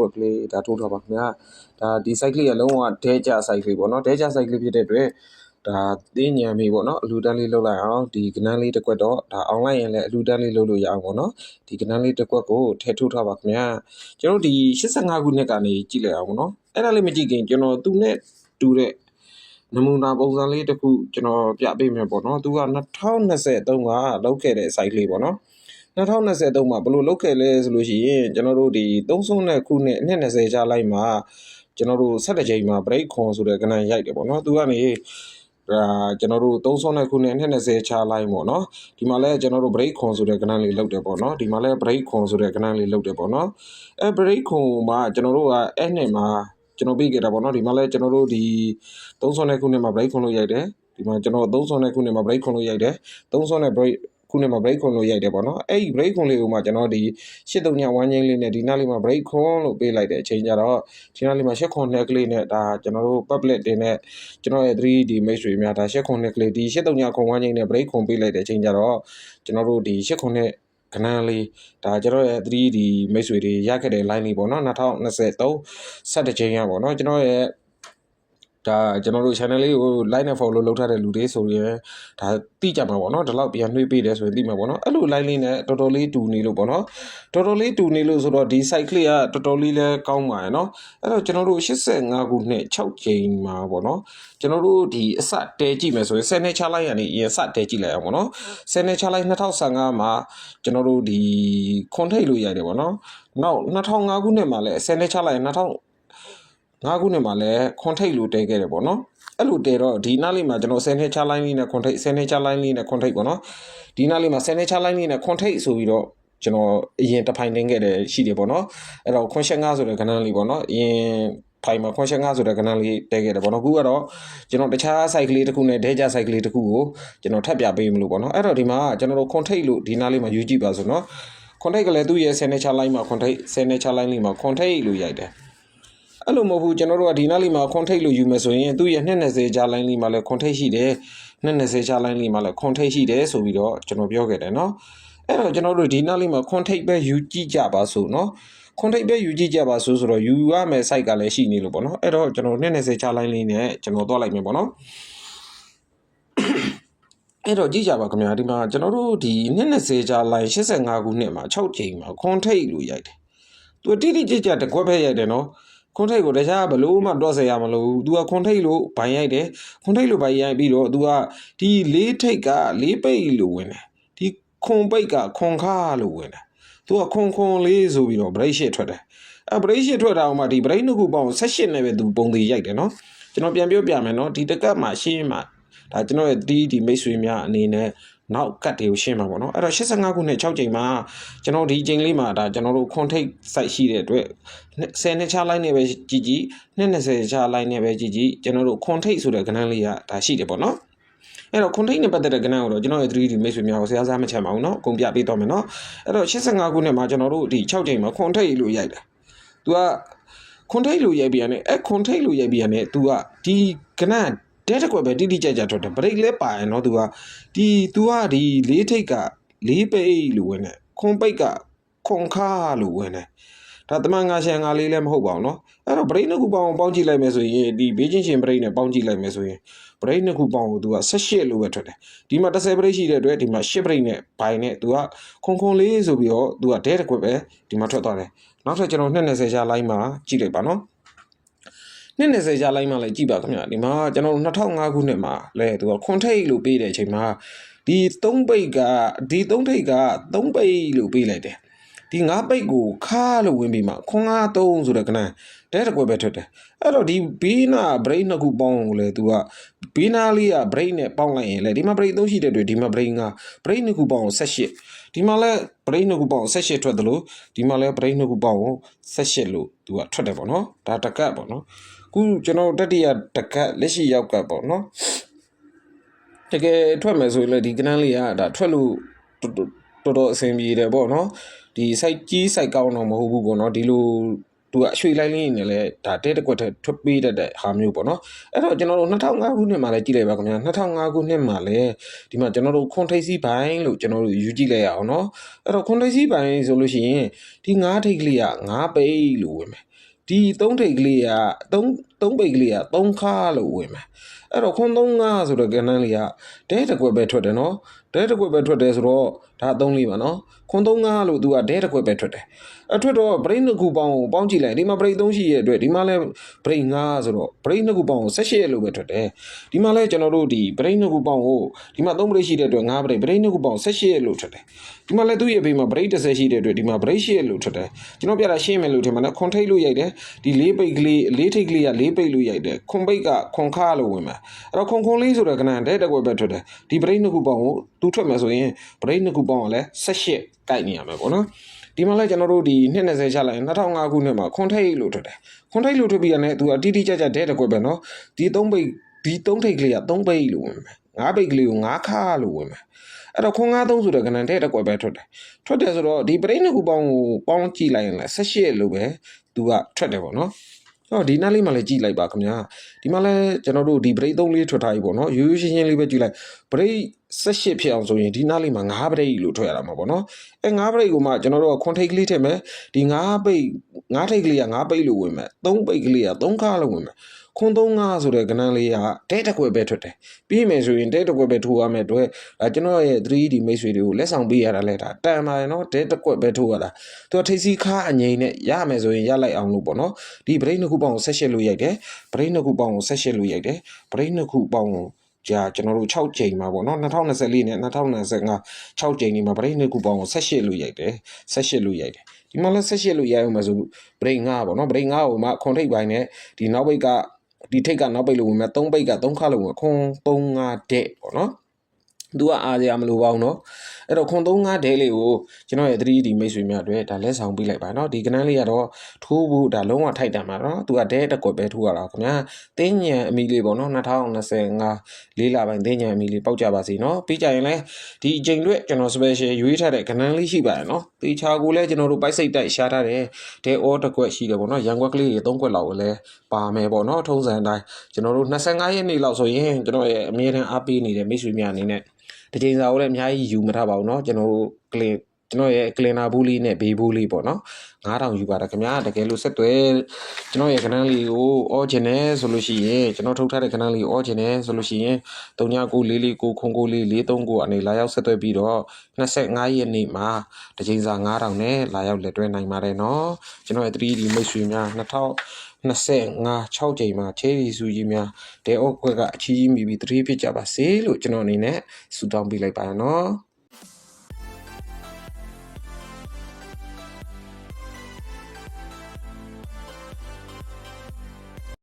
ကွက်ကလေးဒါထိုးထားပါခင်ဗျာဒါဒီ site ကလေးကလုံးဝဒဲကြ site လေးပေါ့နော်ဒဲကြ site ကလေးဖြစ်တဲ့အတွက်ဒါတင်းညံမေပေါ့နော်အလူတန်းလေးလုပ်လိုက်အောင်ဒီကနန်းလေးတစ်ကွက်တော့ဒါ online ရင်လည်းအလူတန်းလေးလုပ်လို့ရအောင်ပေါ့နော်ဒီကနန်းလေးတစ်ကွက်ကိုထည့်ထုတ်ထားပါခင်ဗျာကျွန်တော်တို့ဒီ85ခုနှစ်ကနေကြည့်လိုက်အောင်ပေါ့နော်အဲ့ဒါလေးမကြည့်ခင်ကျွန်တော်သူနဲ့တူတဲ့နမူနာပုံစံလေးတစ်ခုကျွန်တော်ပြပေးမယ်ပေါ့နော်သူက2023ကလောက်ခဲ့တဲ့ site လေးပေါ့နော် 2023မှာဘယ်လိုလုပ်ခဲ့လဲဆိုလို့ရှိရင်ကျွန်တော်တို့ဒီ30နဲ့ခုနှစ်အနှစ်20ကြာလိုက်မှာကျွန်တော်တို့17ချိန်မှာ break ခွန်ဆိုတဲ့ကဏ္ဍရိုက်တယ်ပေါ့နော်သူကနေဒါကျွန်တော်တို့30နဲ့ခုနှစ်အနှစ်20ချလိုက်ပေါ့နော်ဒီမှာလဲကျွန်တော်တို့ break ခွန်ဆိုတဲ့ကဏ္ဍလေးလုပ်တယ်ပေါ့နော်ဒီမှာလဲ break ခွန်ဆိုတဲ့ကဏ္ဍလေးလုပ်တယ်ပေါ့နော်အဲ break ခွန်မှာကျွန်တော်တို့ကအဲ့နှစ်မှာကျွန်တော်ပြီးခဲ့တာပေါ့နော်ဒီမှာလဲကျွန်တော်တို့ဒီ30နဲ့ခုနှစ်မှာ break ခွန်လို့ရိုက်တယ်ဒီမှာကျွန်တော်30နဲ့ခုနှစ်မှာ break ခွန်လို့ရိုက်တယ်30နဲ့ break ခုနှစ်မှာ break ခွန်လို့ရိုက်တယ်ပေါ့နော်အဲ့ဒီ break ခွန်လေးကိုမှကျွန်တော်ဒီ83ညဝမ်းချင်းလေးနဲ့ဒီနားလေးမှာ break ခွန်လို့ပေးလိုက်တဲ့အချိန်ကျတော့ဒီနားလေးမှာ8ခွန်နှစ်ကလေးနဲ့ဒါကျွန်တော်တို့ public တင်တဲ့ကျွန်တော်ရဲ့ 3D image တွေများဒါ8ခွန်နှစ်ကလေးဒီ83ညခွန်ဝမ်းချင်းနဲ့ break ခွန်ပေးလိုက်တဲ့အချိန်ကျတော့ကျွန်တော်တို့ဒီ8ခွန်နှစ်ကနန်းလေးဒါကျွန်တော်ရဲ့ 3D မိတ်ဆွေတွေရခဲ့တဲ့ line လေးပေါ့နော်2023 17ချိန်ရပေါ့နော်ကျွန်တော်ရဲ့ ဒါကျွန်တော်တို့ channel လေးကို like နဲ့ follow လုပ်ထားတဲ့လူတွေဆိုရင်ဒါသိကြမှာပေါ့နော်ဒီလောက်ပြန်နှွေးပေးတယ်ဆိုရင်သိမှာပေါ့နော်အဲ့လို like လေးနဲ့တော်တော်လေးတူနေလို့ပေါ့နော်တော်တော်လေးတူနေလို့ဆိုတော့ဒီ site ကလေးကတော်တော်လေးလဲကောင်းပါရဲ့နော်အဲ့တော့ကျွန်တော်တို့85ခုနှစ်6ချိန်မှာပေါ့နော်ကျွန်တော်တို့ဒီအစတဲကြည့်မယ်ဆိုရင်10နှစ်ချလိုက်ရနေအရင်စတဲကြည့်လိုက်အောင်ပေါ့နော်10နှစ်ချလိုက်2015မှာကျွန်တော်တို့ဒီခွန်ထိတ်လို့ရတယ်ပေါ့နော်နောက်2005ခုနှစ်မှာလဲ10နှစ်ချလိုက်2000 ငါးခုနှစ်မှာလည်းခွန်ထိတ်လို့တဲခဲ့တယ်ပေါ့နော်အဲ့လိုတဲတော့ဒီနားလေးမှာကျွန်တော်10နှစ်ချလိုင်းလေးနဲ့ခွန်ထိတ်10နှစ်ချလိုင်းလေးနဲ့ခွန်ထိတ်ပေါ့နော်ဒီနားလေးမှာ10နှစ်ချလိုင်းလေးနဲ့ခွန်ထိတ်ဆိုပြီးတော့ကျွန်တော်အရင်တစ်ဖိုင်တင်ခဲ့တယ်ရှိတယ်ပေါ့နော်အဲ့တော့ခွန်ရှက်ငါဆိုတဲ့ကဏ္ဍလေးပေါ့နော်အရင်ဖိုင်မှာခွန်ရှက်ငါဆိုတဲ့ကဏ္ဍလေးတဲခဲ့တယ်ပေါ့နော်အခုကတော့ကျွန်တော်တခြား site ကလေးတစ်ခုနဲ့ဒဲကြ site ကလေးတစ်ခုကိုကျွန်တော်ထပ်ပြပေးမလို့ပေါ့နော်အဲ့တော့ဒီမှာကျွန်တော်တို့ခွန်ထိတ်လို့ဒီနားလေးမှာယူကြည့်ပါဆိုနော်ခွန်ထိတ်ကလည်းသူ့ရဲ့10နှစ်ချလိုင်းမှာခွန်ထိတ်10နှစ်ချလိုင်းလေးမှာခွန်ထိတ်လို့ရိုက်တယ် အဲ့လိုမဟုတ်ဘူးကျွန်တော်တို့ကဒီနားလေးမှာခွန်ထိတ်လို့ယူမယ်ဆိုရင်သူ့ရဲ့220ကြာလိုင်းလေးမှာလည်းခွန်ထိတ်ရှိတယ်220ကြာလိုင်းလေးမှာလည်းခွန်ထိတ်ရှိတယ်ဆိုပြီးတော့ကျွန်တော်ပြောခဲ့တယ်နော်အဲ့တော့ကျွန်တော်တို့ဒီနားလေးမှာခွန်ထိတ်ပဲယူကြည့်ကြပါစို့နော်ခွန်ထိတ်ပဲယူကြည့်ကြပါဆိုဆိုတော့ယူရမယ် site ကလည်းရှိနေလို့ပေါ့နော်အဲ့တော့ကျွန်တော်220ချလိုင်းလေးနဲ့ကျွန်တော်သွားလိုက်မယ်ပေါ့နော်အဲ့တော့ကြည့်ကြပါခင်ဗျာဒီမှာကျွန်တော်တို့ဒီ220ချလိုင်း85ခုနှစ်မှာ6ချိန်မှာခွန်ထိတ်လို့ရိုက်တယ်သူတိတိကျကျတကွက်ဖက်ရိုက်တယ်နော် ခွန်ထိတ်ကိုတခြားဘလို့မှတွက်ဆရာမလို့ तू ကခွန်ထိတ်လို့ဘိုင်ရိုက်တယ်ခွန်ထိတ်လို့ဘိုင်ရိုက်ပြီးတော့ तू ကဒီလေးထိတ်ကလေးပိတ်လို့ဝင်တယ်ဒီခွန်ပိတ်ကခွန်ခါလို့ဝင်တယ် तू ကခွန်ခွန်လေးဆိုပြီးတော့ break shit ထွက်တယ်အဲ break shit ထွက်တာအောင်မှဒီ break နှစ်ခုပေါင်း18နဲ့ပဲ तू ပုံသေးရိုက်တယ်နော်ကျွန်တော်ပြန်ပြောပြမယ်နော်ဒီတကတ်မှာရှင်းမှာဒါကျွန်တော်ရဲ့ဒီဒီမိတ်ဆွေများအနေနဲ့ နောက်ကတ်တွေကိုရှင်းမှာပေါ့နော်အဲ့တော့85ခုနှစ်6ချိန်မှာကျွန်တော်ဒီချိန်လေးမှာဒါကျွန်တော်တို့ခွန်ထိတ် site ရှိတဲ့အတွက်10နှစ်ချလိုက်နေပဲကြည်ကြည်20ချလိုက်နေပဲကြည်ကြည်ကျွန်တော်တို့ခွန်ထိတ်ဆိုတဲ့ကဏ္ဍလေးကဒါရှိတယ်ပေါ့နော်အဲ့တော့ခွန်ထိတ်နဲ့ပတ်သက်တဲ့ကဏ္ဍကိုတော့ကျွန်တော်ရဲ့ 3D မိတ်ဆွေများကိုဆရာစားမချမ်းပါဘူးเนาะအကုန်ပြပေးတော့မယ်เนาะအဲ့တော့85ခုနှစ်မှာကျွန်တော်တို့ဒီ6ချိန်မှာခွန်ထိတ်လို့ရိုက်တယ်သူကခွန်ထိတ်လို့ရိုက်ပြန်တယ်အဲ့ခွန်ထိတ်လို့ရိုက်ပြန်တယ်သူကဒီကဏ္ဍ တဲ့တစ်ခွက်ပဲတိတိကျကျထွက်တယ်ဘရိတ်လဲပါရနော်သူကဒီ तू ကဒီလေးထိတ်ကလေးပိတ်လို့ဝင်တယ်ခွန်ပိတ်ကခွန်ခါလို့ဝင်တယ်ဒါတမန်ငါရှန်ငါလေးလည်းမဟုတ်ပါဘူးเนาะအဲ့တော့ဘရိတ်နှစ်ခုပေါင်းပေါင်းကြည့်လိုက်မယ်ဆိုရင်ဒီဘေးချင်းရှင်ဘရိတ်နဲ့ပေါင်းကြည့်လိုက်မယ်ဆိုရင်ဘရိတ်နှစ်ခုပေါင်းကို तू က18လို့ပဲထွက်တယ်ဒီမှာ10ဘရိတ်ရှိတဲ့အတွက်ဒီမှာ10ဘရိတ်နဲ့ဘိုင်နဲ့ तू ကခွန်ခွန်လေးဆိုပြီးတော့ तू ကဒဲတစ်ခွက်ပဲဒီမှာထွက်သွားတယ်နောက်ထပ်ကျွန်တော်220ရှားလိုက်မှာကြည့်လိုက်ပါเนาะ နှစ်20ကြာလိုက်မှလည်းကြည့်ပါခင်ဗျာဒီမှာကျွန်တော်2005ခုနှစ်မှာလဲသူကခွန်ထိတ်လို့ပေးတဲ့အချိန်မှာဒီ3ပိတ်ကဒီ3ထိတ်က3ပိတ်လို့ပေးလိုက်တယ်ဒီ5ပိတ်ကိုခါလို့ဝင်ပြီးမှခွန်5 3ဆိုတဲ့ကနန်းတဲတကွယ်ပဲထွက်တယ်အဲ့တော့ဒီဘေးနာ brain နှစ်ခုပေါင်းကိုလေသူကဘေးနာလေးက brain နဲ့ပေါင်းလိုက်ရင်လေဒီမှာ brain 3ရှိတဲ့အတွက်ဒီမှာ brain က brain နှစ်ခုပေါင်း18ဒီမှာလဲ brain နှစ်ခုပေါင်း18ထွက်တယ်လို့ဒီမှာလဲ brain နှစ်ခုပေါင်း18လို့သူကထွက်တယ်ပေါ့နော်ဒါတကတ်ပေါ့နော် ခုကျွန်တော်တတိယတကတ်လက်ရှိရောက်ကတ်ပေါ့နော်တကယ်ထွက်မယ်ဆိုရင်လည်းဒီကနန်းလေးကဒါထွက်လို့တော်တော်အဆင်ပြေတယ်ပေါ့နော်ဒီ site ကြီး site ကောင်းတော့မဟုတ်ဘူးပေါ့နော်ဒီလိုသူကရွှေလိုက်လေးနေလဲဒါတဲတကွက်ထထွက်ပေးတတ်တဲ့ဟာမျိုးပေါ့နော်အဲ့တော့ကျွန်တော်တို့2005ခုနှစ်မှာလည်းကြည့်လိုက်ပါခင်ဗျာ2005ခုနှစ်မှာလည်းဒီမှာကျွန်တော်တို့ခွန်ထိပ်စီးပိုင်းလို့ကျွန်တော်တို့ယူကြည့်လိုက်ရအောင်နော်အဲ့တော့ခွန်ထိပ်စီးပိုင်းဆိုလို့ရှိရင်ဒီ9ထိပ်ကလေးက9ပိတ်လို့ဝင်မယ် ဒီသုံးထိပ်ကလေးကသုံးသုံးပိတ်ကလေးကသုံးခါလို့ဝင်မယ်အဲ့တော့ခွန်35ဆိုတော့ကဏ္ဍလေးကဒဲတစ်ကွက်ပဲထွက်တယ်နော် ဒဲတစ်ကွက်ပဲထွက်တယ်ဆိုတော့ဒါအသုံးလေးပါနော်ခွန်35လို့သူကဒဲတစ်ကွက်ပဲထွက်တယ်အထွက်တော့ brain နှစ်ခုပေါင်းကိုပေါင်းကြည့်လိုက်ဒီမှာ brain 3ရှိရဲ့အတွက်ဒီမှာလဲ brain 5ဆိုတော့ brain နှစ်ခုပေါင်းကို18လို့ပဲထွက်တယ်ဒီမှာလဲကျွန်တော်တို့ဒီ brain နှစ်ခုပေါင်းကိုဒီမှာ3 brain ရှိတဲ့အတွက်5 brain brain နှစ်ခုပေါင်း18လို့ထွက်တယ်ဒီမှာလဲသူ့ရဲ့ဘေးမှာ brain 30ရှိတဲ့အတွက်ဒီမှာ brain 8လို့ထွက်တယ်ကျွန်တော်ပြတာရှင်းမယ်လို့ထင်မှာနော်ခွန်ထိတ်လို့ရိုက်တယ်ဒီ၄ပိတ်ကလေး၄ထိတ်ကလေးက၄ပိတ်လို့ရိုက်တယ်ခွန်ပိတ်ကခွန်ခါလို့ဝင်မှာအဲ့တော့ခွန်ခွန်လေးဆိုတဲ့ကဏ္ဍတဲ့တက်ွက်ပဲထွက်တယ်ဒီ brain နှစ်ခုပေါင်းကိုသူထွက်မယ်ဆိုရင် brain နှစ်ခုပေါင်းကလည်း18ကိုက်နေရမယ်ပေါ့နော်ဒီမှာလဲကျွန်တော်တို့ဒီ220ချလိုက်ရင်2005ခုနှစ်မှာခွန်ထိတ်လို့ထွက်တယ်ခွန်ထိတ်လို့ထွက်ပြီးရတယ်သူကတိတိကျကျတဲ့တက်ွက်ပဲနော်ဒီ3ပိတ်ဒီ3ထိတ်ကလေးက3ပိတ်လို့ဝင်မယ်5ပိတ်ကလေးကို5ခါလို့ဝင်မယ်အဲ့တော့ခွန်93ဆိုတဲ့ကဏ္ဍတဲ့တက်ွက်ပဲထွက်တယ်ထွက်တယ်ဆိုတော့ဒီ brain နှစ်ခုပေါင်းကိုပေါင်းကြည့်လိုက်ရင်လည်း18လို့ပဲသူကထွက်တယ်ပေါ့နော်တော့ဒီနားလေးမှလည်းကြည့်လိုက်ပါခင်ဗျာဒီမှာလဲကျွန်တော်တို့ဒီ break 3လေးထွက်ထားပြီပေါ့နော်ရိုးရိုးရှင်းရှင်းလေးပဲကြည့်လိုက် break 18ဖြစ်အောင်ဆိုရင်ဒီနားလေးမှာ9 break လို့ထွက်ရတာမှာပေါ့နော်အဲ9 break ကိုမှကျွန်တော်တို့က contact ကလေးထည့်မယ်ဒီ9 break 9ထိပ်ကလေးက9 break လို့ဝင်မယ်3 break ကလေးက3ခါလို့ဝင်မယ်ခွန်35ဆိုတဲ့ကဏ္ဍလေးကတဲတစ်ခွက်ပဲထွက်တယ်ပြီးမယ်ဆိုရင်တဲတစ်ခွက်ပဲထိုးရမယ်အတွက်ဒါကျွန်တော်ရဲ့ 3D မိတ်ဆွေတွေကိုလက်ဆောင်ပေးရတာလဲဒါတန်ပါတယ်နော်တဲတစ်ခွက်ပဲထိုးရတာသူကထိပ်စီးခါအငိမ့်နဲ့ရမယ်ဆိုရင်ရလိုက်အောင်လို့ပေါ့နော်ဒီ break နှစ်ခုပေါင်းကို18လို့ရိုက်တယ် break နှစ်ခုပေါင်းကို18လို့ရိုက်တယ် break နှစ်ခုပေါင်းကို ကြာကျွန်တော်တို့6ချိန်မှာပေါ့နော်2024နဲ့2025 6ချိန်ဒီမှာ break နှစ်ခုပေါင်းကို18လို့ရိုက်တယ်18လို့ရိုက်တယ်ဒီမှာလည်း18လို့ရိုက်အောင်မှာဆို break 5ပေါ့နော် break 5ကိုမှခွန်ထိပ်ပိုင်းနဲ့ဒီနောက်ပိတ်ကဒီထိပ်ကနောက်ပိတ်လို့ဝင်မှာ3ပိတ်က3ခါလို့ဝင်ခွန်3 5တဲ့ပေါ့နော်သူကအားရမလို့ပါအောင်နော် အဲ့တော့ခွန်35ဒဲလေးကိုကျွန်တော်ရဲ့ 3D မိတ်ဆွေများအတွက်ဒါလက်ဆောင်ပေးလိုက်ပါเนาะဒီကနန်းလေးကတော့ထိုးဖို့ဒါလုံးဝထိုက်တန်ပါเนาะသူကဒဲတက်ကွက်ပဲထိုးရတာခင်ဗျာတင်းညံအမီလေးပေါ့เนาะ2025လေးလပိုင်းတင်းညံအမီလေးပေါက်ကြပါစေเนาะပြီးကြရင်လဲဒီအချိန်အတွက်ကျွန်တော် special ရွေးထားတဲ့ကနန်းလေးရှိပါတယ်เนาะတေချာကိုလည်းကျွန်တော်တို့ပိုက်စိတ်တိုက်ရှားထားတယ်ဒဲအောတက်ကွက်ရှိတယ်ပေါ့เนาะရန်ကွက်ကလေးတွေ3ကွက်လောက်ကိုလည်းပါမယ်ပေါ့เนาะထုံးစံအတိုင်းကျွန်တော်တို့25ရက်နေ့လောက်ဆိုရင်ကျွန်တော်ရဲ့အမြဲတမ်းအားပေးနေတဲ့မိတ်ဆွေများအနေနဲ့ ဒီချိန်စာကိုလည်းအများကြီးယူမထားပါဘူးเนาะကျွန်တော်တို့ကလင်ကျွန်တော်ရဲ့ကလင်နာဘူးလေးနဲ့ဘေးဘူးလေးပေါ့နော်9000ယူပါတယ်ခင်ဗျာတကယ်လို့ဆက်တွဲကျွန်တော်ရဲ့ကဏ္ဍလေးကိုအော်ချင်တယ်ဆိုလို့ရှိရင်ကျွန်တော်ထုတ်ထားတဲ့ကဏ္ဍလေးကိုအော်ချင်တယ်ဆိုလို့ရှိရင်399449ခွန်9443အနေလာရောက်ဆက်တွဲပြီးတော့25ရက်နေ့မှာတစ်ချိန်စာ9000နဲ့လာရောက်လက်တွဲနိုင်ပါတယ်နော်ကျွန်တော်ရဲ့ 3D မိတ်ဆွေများ2000 25 6ချိန်မှာချေရီစုကြီးများဒဲအော့ခွက်က အချီးကြီးမိပြီးသတိဖြစ်ကြပါစေလို့ကျွန်တော်အနေနဲ့ဆုတောင်းပေးလိုက်ပါရနော်